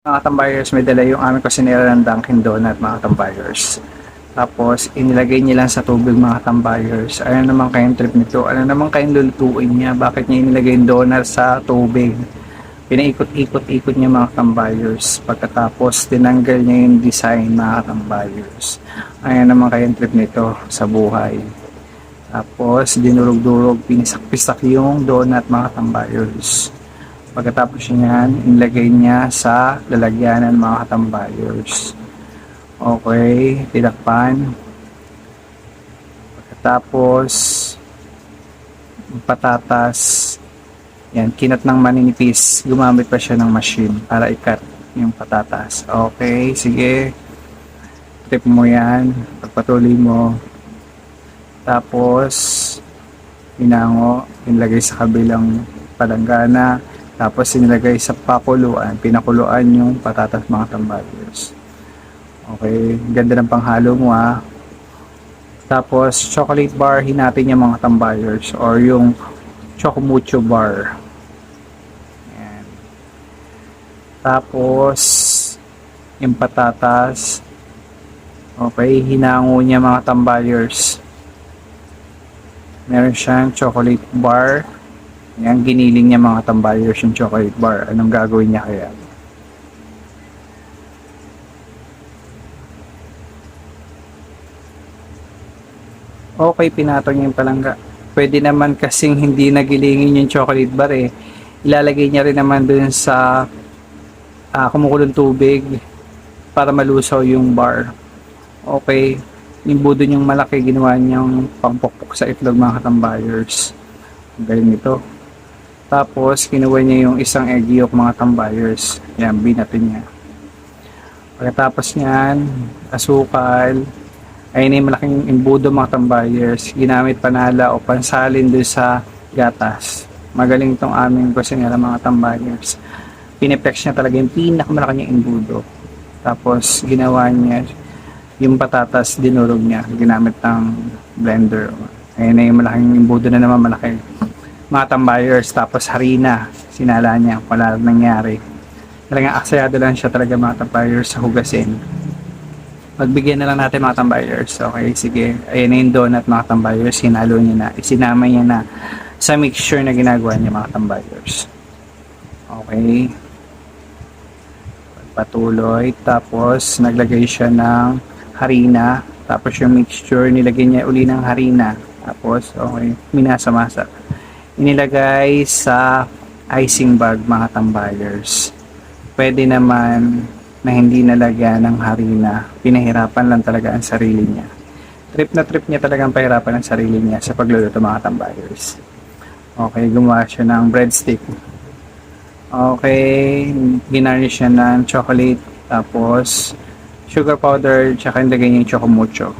Mga tambayers, may dala yung aming kusinera ng Dunkin Donut, mga tambayers. Tapos, inilagay niya lang sa tubig, mga tambayers. Ano naman kayong trip nito? Ano naman kayong lulutuin niya? Bakit niya inilagay yung donut sa tubig? Pinaikot-ikot-ikot niya mga tambayers. Pagkatapos, tinanggal niya yung design, mga tambayers. Ano naman kayong trip nito sa buhay? Tapos, dinurog-durog, pinisak-pisak yung donut, mga tambayers. Pagkatapos niyan, inilagay niya sa lalagyanan mga katambayers. Okay, tinakpan. Pagkatapos, patatas, yan, kinat ng maninipis. Gumamit pa siya ng machine para ikat yung patatas. Okay, sige. Tip mo yan. Pagpatuloy mo. Tapos, pinango, inilagay sa kabilang palanggana. Tapos sinilagay sa pakuluan, pinakuluan yung patatas mga tambayos. Okay, ganda ng panghalo mo ah. Tapos chocolate bar hinati niya mga tambayers or yung chocomucho bar. Ayan. Tapos yung patatas Okay, hinango niya mga tambayers. Meron siyang chocolate bar. Yan, giniling niya mga tambayers yung chocolate bar. Anong gagawin niya kaya? Okay, pinatong niya yung palangga. Pwede naman kasing hindi nagilingin yung chocolate bar eh. Ilalagay niya rin naman dun sa ah, kumukulong tubig para malusaw yung bar. Okay, yung budo niyang malaki ginawa niyang pangpokpok sa itlog mga katambayers. Ang galing nito. Tapos, kinuha niya yung isang egg yolk mga tambayers. Yan, binatin niya. Pagkatapos niyan, asukal, ayun yung malaking imbudo mga tambayers. Ginamit panala o pansalin doon sa gatas. Magaling itong aming kusinera mga tambayers. Pinepex niya talaga yung pinakamalaki niyang imbudo. Tapos, ginawa niya yung patatas dinurog niya. Ginamit ng blender. Ayun na yung malaking imbudo na naman malaki mga tambayers tapos harina sinala niya wala lang nangyari. Talagang aksayado lang siya talaga mga tambayers sa hugasin. Magbigyan na lang natin mga tambayers okay sige. Ayan na yung donut mga tambayers sinalo niya na. Isinama niya na sa mixture na ginagawa niya mga tambayers okay. Patuloy tapos naglagay siya ng harina. Tapos yung mixture nilagay niya uli ng harina. Tapos okay minasa-masa inilagay sa icing bag mga tambayers. Pwede naman na hindi nalagyan ng harina. Pinahirapan lang talaga ang sarili niya. Trip na trip niya talagang pahirapan ang sarili niya sa pagluluto mga tambayers. Okay, gumawa siya ng breadstick. Okay, ginarnish siya ng chocolate, tapos sugar powder, tsaka nilagay niya yung chocomucho.